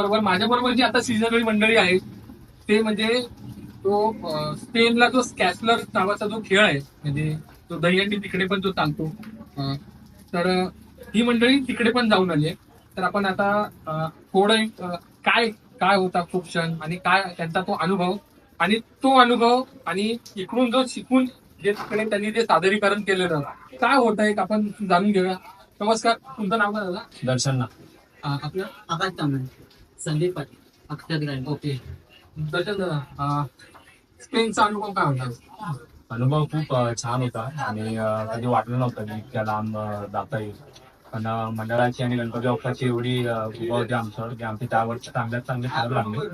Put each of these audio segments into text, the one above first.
बरोबर माझ्या बरोबर जी आता सीझनरी मंडळी आहे ते म्हणजे तो स्पेनला जो स्कॅसलर नावाचा जो खेळ आहे म्हणजे तो दहीहंडी तिकडे पण तो चालतो अं, तर ही मंडळी तिकडे पण जाऊन आली आहे. तर आपण आता थोडं काय काय होता खूप क्षण आणि काय त्यांचा तो अनुभव आणि तो अनुभव आणि इकडून जो शिकून जे तिकडे त्यांनी जे सादरीकरण केलेलं काय होतं एक आपण जाणून घेऊया. नमस्कार तुमचं नाव काय दादा? दर्शन ना अं, आपलं? आकाश तांबे संदीप पाटील अक्षर ग्रँड ओके. दर्शन दादा अं, स्पेनचा अनुभव काय होता? अनुभव खूप अ, छान होता आणि अ, कधी वाटलं नव्हतं की इतक्या लांब अ, जाता येईल. पण अ, मंडळाची आणि गणपती बाप्पाची अ, कृपा होती आमच्यावर की आमचे त्या वर्ष चांगल्यात चांगले थर लागले.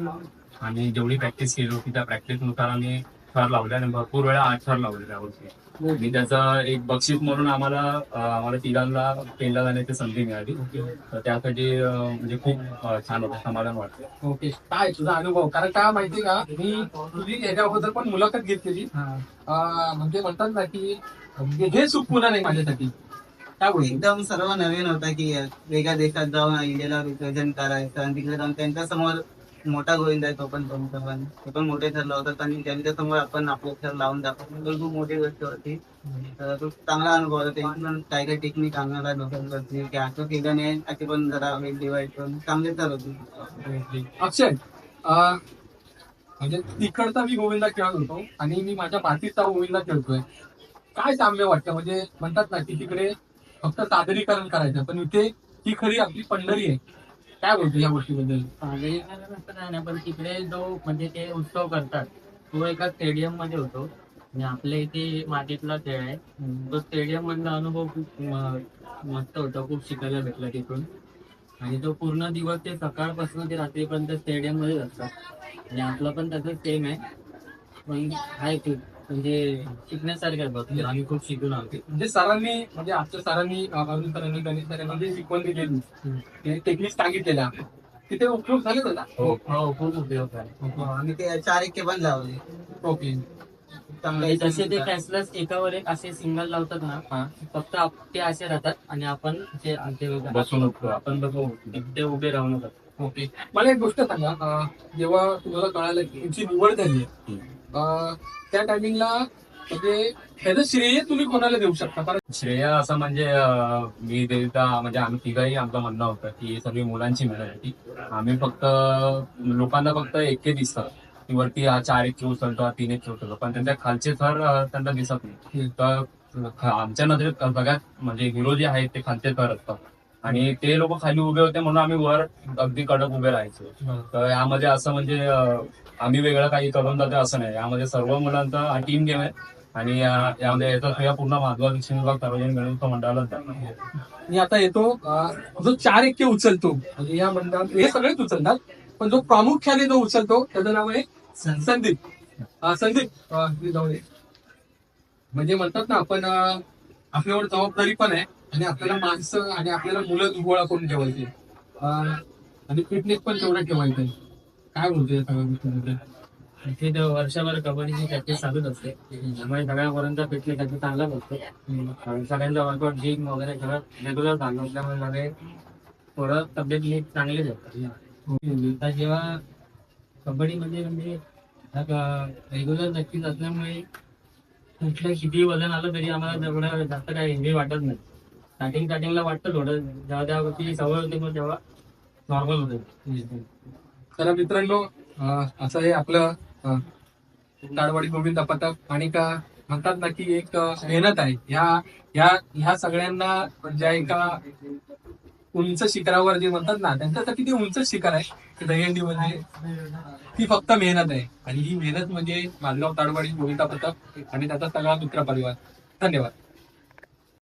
आणि जेवढी प्रॅक्टिस केली होती त्या प्रॅक्टिसनुसार आम्ही थर लावले आणि भरपूर वेळा आठ थर लावले त्या वर्षी आणि त्याचं एक बक्षीस म्हणून आम्हाला आम्हाला तिघांना पेनला जाण्याची संधी मिळाली. तर त्यासाठी म्हणजे खूप छान होतं समाधान वाटतं ओके. काय तुझा अनुभव? कारण काय माहिती का? मी तुझी ह्याच्याबद्दल पण मुलाखत घेतलेली म्हणजे म्हणतात ना की हे सुख पुन्हा नाही माझ्यासाठी. एकदम सर्व नवीन होता की वेगळ्या देशात जाऊन इंडियाला रिप्रेझेंट करायचं आणि तिकडे जाऊन त्यांच्यासमोर मोठा गोविंद आहे तो पण प्रमुख पण. ते पण मोठे ठरलं लावतात आणि त्यांच्यासमोर आपण आपले ठर लावून दाखवतो. तर खूप मोठी गोष्ट होती. तर तो चांगला अनुभव होता. त्यांनी पण काय काय टेक्निक आम्हाला लोकांकडची की असं केलं नाही असे पण जरा वेट डिवाइड करून चांगले तर होते. अक्षय म्हणजे तिकडचा मी गोविंदा खेळत होतो आणि मी माझ्या मातीचा गोविंदा खेळतोय. काय साम्य वाटतं? म्हणजे म्हणतात ना की तिकडे फक्त सादरीकरण करायचं. पण इथे ही खरी आपली पंढरी आहे. काय बोलतो या गोष्टीबद्दल? नाही पण तिकडे जो म्हणजे ते उत्सव करतात तो एका स्टेडियममध्ये होतो. आणि आपल्या इथे मातीतला खेळ आहे. तो स्टेडियम मधला अनुभव खूप मस्त होता खूप शिकायला भेटला तिथून. आणि तो पूर्ण दिवस ते सकाळपासून ते रात्रीपर्यंत स्टेडियम मध्येच असतात. आणि आपला पण तसंच सेम आहे. पण आहे खूप म्हणजे शिकण्यासारखं बघ. आम्ही खूप शिकून आहोत म्हणजे सरांनी म्हणजे आमच्या सरांनी अरुण सरांनी गणेश सरांनी जे शिकवण दिलेली. ते टेक्निक सांगितलेल्या. तिथे उपयोग झाले त्याला हो. हो खूप उपयोग आहे आणि ते चार एके पण लावले. ओके. चांगलं आणि तसे ते कॅशलेस एकावर एक असे सिंगल लावतात ना फक्त ते असे राहतात आणि आपण ते ते बसून आपण बसून ते उभे राहून होतात ओके. मला एक गोष्ट सांगा. जेव्हा तुम्हाला कळालं की तुमची निवड झाली त्या टायमिंगला म्हणजे ह्याचं श्रेय तुम्ही कोणाला देऊ शकता? कारण श्रेय असं म्हणजे अं, मी देवता म्हणजे आम्ही तिघाही आमचं म्हणणं होतं की ही सगळी मुलांची होती आम्ही फक्त लोकांना फक्त एके दिसतात की वरती हा चार एक उचलतो हा तीन एक उचलतो पण त्यांच्या खालचे थर अं, त्यांना दिसत नाही. तर ख- आमच्या नजरेत सगळ्यात म्हणजे हिरो जे आहेत ते खालचे थर असतात. आणि ते लोक खाली उभे होते म्हणून आम्ही वर अगदी कडक उभे राहायचो. तर यामध्ये असं म्हणजे अं, आम्ही वेगळं काही करून जाते असं नाही. यामध्ये सर्व मुलांचा हा टीम गेम आहे. आणि यामध्ये याचा सगळ्या पूर्ण माधवा शिक्षण विभाग सार्वजनिक गणेश मंडळाला मी आता येतो. जो चार एक उचलतो म्हणजे या मंडळात हे सगळेच उचलणार पण जो प्रामुख्याने जो उचलतो त्याचं नाव आहे संदीप. संदीप म्हणजे म्हणतात ना आपण आपल्यावर जबाबदारी पण आहे आणि आपल्याला माणसं आणि आपल्याला मुलं गोळा करून ठेवायची. आणि फिटनेस पण तेवढा ठेवायचं काय बोलतोय सगळ्या गोष्टीबद्दल इथे तर वर्षभर कबड्डीची प्रॅक्टिस चालूच असते. त्यामुळे सगळ्यापर्यंत फिटनेस त्याचा चांगलाच असतो. सगळ्यांचा वर्कआउट जिम वगैरे सगळं रेग्युलर चालू असल्यामुळे सगळे थोडं तब्येत नीट चांगलीच होतात जेव्हा कबड्डीमध्ये म्हणजे रेग्युलर नक्कीच असल्यामुळे कुठलं किती वजन आलं तरी आम्हाला तेवढं जास्त काही हेवी वाटत नाही. स्टार्टिंग स्टार्टिंगला वाटतं थोडं. जेव्हा त्या गोष्टी सवय होते मग तेव्हा नॉर्मल होते. तर मित्रांनो असं हे आपलं काळवाडी ताडवाडी गोविंद पथक आणि का म्हणतात ना की एक मेहनत आहे. ह्या ह्या ह्या सगळ्यांना ज्या एका उंच शिखरावर जे म्हणतात ना त्यांच्यासाठी ते उंच शिखर आहे ते दहीहंडी म्हणजे ती फक्त मेहनत आहे. आणि ही मेहनत म्हणजे मालगाव ताडवाडी गोविंदा पथक आणि त्याचा सगळा मित्र परिवार. धन्यवाद.